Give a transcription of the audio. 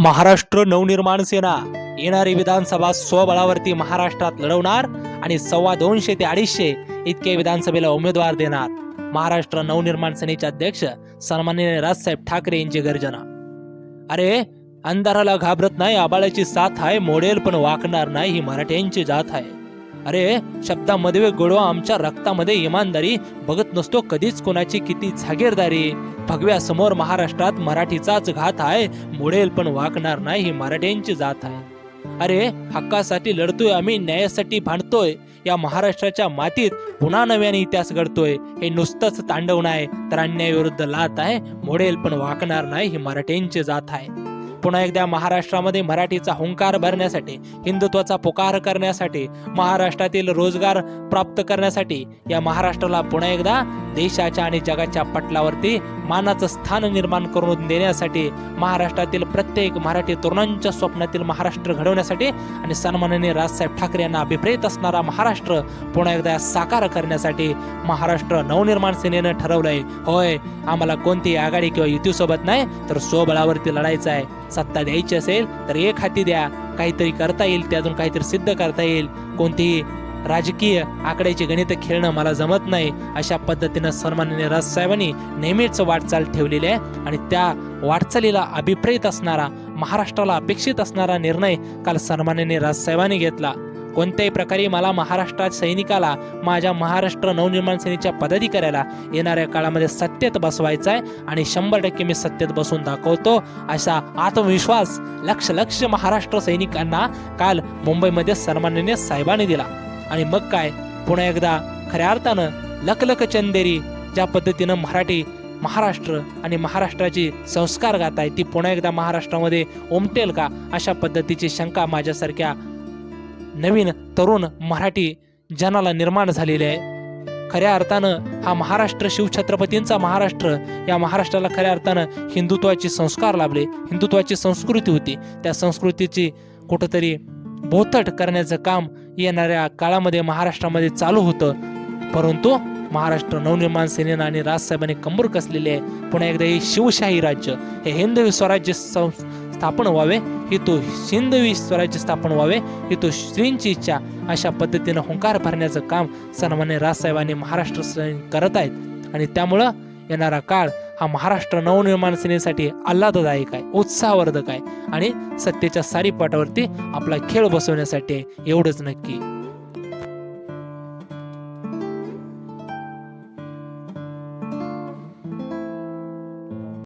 महाराष्ट्र नवनिर्माण सेना. येणारी विधानसभा स्वबळावरती महाराष्ट्रात लढवणार आणि सव्वा दोनशे ते अडीचशे इतके विधानसभेला उमेदवार देणार. महाराष्ट्र नवनिर्माण सेनेचे अध्यक्ष सन्मान्य राजसाहेब ठाकरे यांची गर्जना. अरे अंधाराला घाबरत नाही आबाळाची साथ आहे मोडेल पण वाकणार नाही ही मराठ्यांची जात आहे. अरे शब्दामध्ये गोडवा आमच्या रक्तामध्ये इमानदारी बघत नसतो कधीच कोणाची किती जागीरदारी. भगव्या समोर महाराष्ट्रात मराठीचाच घात आहे मोडेल पण वाकणार नाही ही मराठ्यांची जात आहे. अरे हक्कासाठी लढतोय आम्ही न्यायासाठी भांडतोय. या महाराष्ट्राच्या मातीत पुन्हा नव्याने इतिहास घडतोय. हे नुसतंच तांडव नाही तर अन्यायाविरुद्ध लात आहे मोडेल पण वाकणार नाही ही मराठ्यांची जात आहे. पुन्हा एकदा महाराष्ट्रामध्ये मराठीचा हुंकार भरण्यासाठी हिंदुत्वाचा पुकार करण्यासाठी महाराष्ट्रातील रोजगार प्राप्त करण्यासाठी या महाराष्ट्राला पुन्हा एकदा देशाच्या आणि जगाच्या पटलावरती मानाचं स्थान निर्माण करून देण्यासाठी महाराष्ट्रातील प्रत्येक मराठी तरुणांच्या स्वप्नातील महाराष्ट्र घडवण्यासाठी आणि सन्माननीय राजसाहेब ठाकरे यांना अभिप्रेत असणारा महाराष्ट्र पुन्हा एकदा साकार करण्यासाठी महाराष्ट्र नवनिर्माण सेनेनं ठरवलंय. होय आम्हाला कोणतीही आघाडी किंवा युतीसोबत नाही तर स्वबळावरती लढायचं आहे. सत्ता द्यायची असेल तर एक हाती द्या. काहीतरी करता येईल त्यातून काहीतरी सिद्ध करता येईल. कोणतीही राजकीय आकड्याची गणित खेळणं मला जमत नाही. अशा पद्धतीनं सन्माननीय राजसाहेबांनी नेहमीच वाटचाल ठेवलेली आहे आणि त्या वाटचालीला अभिप्रेत असणारा महाराष्ट्राला अपेक्षित असणारा निर्णय काल सन्माननीय राजसाहेबांनी घेतला. कोणत्याही प्रकारे मला महाराष्ट्रात सैनिकाला माझ्या महाराष्ट्र नवनिर्माण सेनेच्या पदाधिकाऱ्याला येणाऱ्या काळामध्ये सत्तेत बसवायचा आहे आणि शंभर टक्के मी सत्तेत बसून दाखवतो असा आत्मविश्वास लक्ष लक्ष महाराष्ट्र सैनिकांना काल मुंबईमध्ये सन्माननीय साहेबांनी दिला. आणि मग काय? पुन्हा एकदा खऱ्या अर्थानं लकलक चंदेरी ज्या पद्धतीनं मराठी महाराष्ट्र आणि महाराष्ट्राची संस्कार गात आहे ती पुन्हा एकदा महाराष्ट्रामध्ये उमटेल का? अशा पद्धतीची शंका माझ्यासारख्या नवीन तरुण मराठी जनाला निर्माण झालेली आहे. खऱ्या अर्थानं हा महाराष्ट्र शिवछत्रपतींचा महाराष्ट्र या महाराष्ट्राला खऱ्या अर्थानं हिंदुत्वाचे संस्कार लाभले. हिंदुत्वाची संस्कृती होती. त्या संस्कृतीची कुठंतरी बोथट करण्याचं काम येणाऱ्या काळामध्ये महाराष्ट्रामध्ये चालू होतं. परंतु महाराष्ट्र नवनिर्माण सेनेनं आणि राजसाहेबांनी कंबूर कसलेले आहे. पुन्हा एकदा हे शिवशाही राज्य हे हिंदवी स्वराज्य सं स्थापन व्हावे ही तो हिंदवी स्वराज्य स्थापन व्हावे ही तो श्रींची इच्छा अशा पद्धतीनं हुंकार भरण्याचं काम सन्मान्य राजसाहेबांनी महाराष्ट्र सैनिक करत आहेत. आणि त्यामुळं येणारा काळ हा महाराष्ट्र नवनिर्माण सेनेसाठी आल्हाददायक आहे उत्साहवर्धक आहे. आणि सत्तेच्या सारीपाटावरती आपला खेळ बसवण्यासाठी एवढंच नक्की.